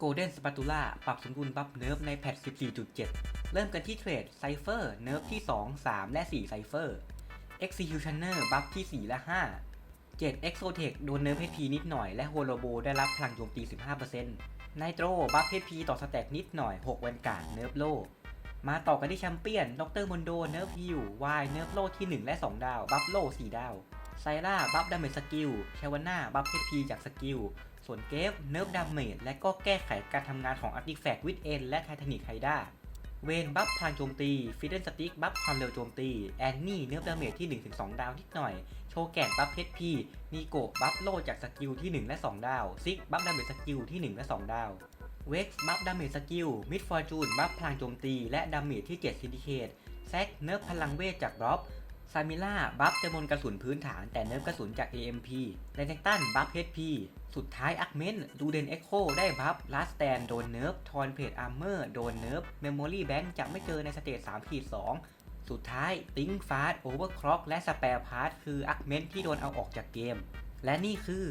Golden Spatula ปรับสมดุลบัฟเนิร์ฟในแพท 14.7 เริ่มกันที่เทรด Cypher เนิร์ฟที่ 2 3 และ 4 Cypher Executioner บัฟที่ 4 และ 5 7 Exotech โดนเนิร์ฟ HP นิดหน่อย และ Holobo ได้รับพลังโจมตี 15% Nitro บัฟ HP ต่อสแต็กนิดหน่อย6วันการเนิร์ฟโล มาต่อกันที่แชมเปี้ยน ดรมอนโด เนิร์ฟฮิววายเนิร์ฟโลที่ 1 และ 2 ดาว บัฟโล 4 ดาวไซร่า บัฟดาเมจสกิลเชวาน่า บัฟ HP จากสกิล ส่วนเกฟเนิร์ฟดาเมจและก็แก้ไขการทำงานของอาร์ติแฟกต์วิดเอนและไททานิกไฮด้าเวนบัฟพลังโจมตีฟิเดนสติ๊กบัฟความเร็วโจมตี แอนนี่เนิร์ฟดาเมจที่ 1-2 ดาวนิดหน่อย โชแกนบัฟ HP นีโกะบัฟโลจากสกิลที่ 1 และ 2 ดาว ซิกบัฟดาเมจสกิลที่ 1 และ 2 ดาว เว็กซ์บัฟดาเมจสกิล มิดฟอร์จูนบัฟพลังโจมตี และดาเมจที่ 7 ซินดิเคตแซกเนิร์ฟพลังเวทจากดรอป ซามิล่าบัฟจำนวนกระสุนพื้นฐานแต่เนิร์ฟกระสุนจาก AMP เรนเนตันบัฟ HP สุดท้ายอักเมนดูเดนเอ็กโคได้บัฟลาสแตนโดนเนิร์ฟทอนเพจอาร์เมอร์โดนเนิร์ฟเมมโมรี่แบงค์จะไม่เจอในสเตจ3ขีด2สุดท้ายติงฟาสโอเวอร์คล็อกและสเปร์พาร์ทคืออักเมนที่โดนเอาออกจากเกม และนี่คือ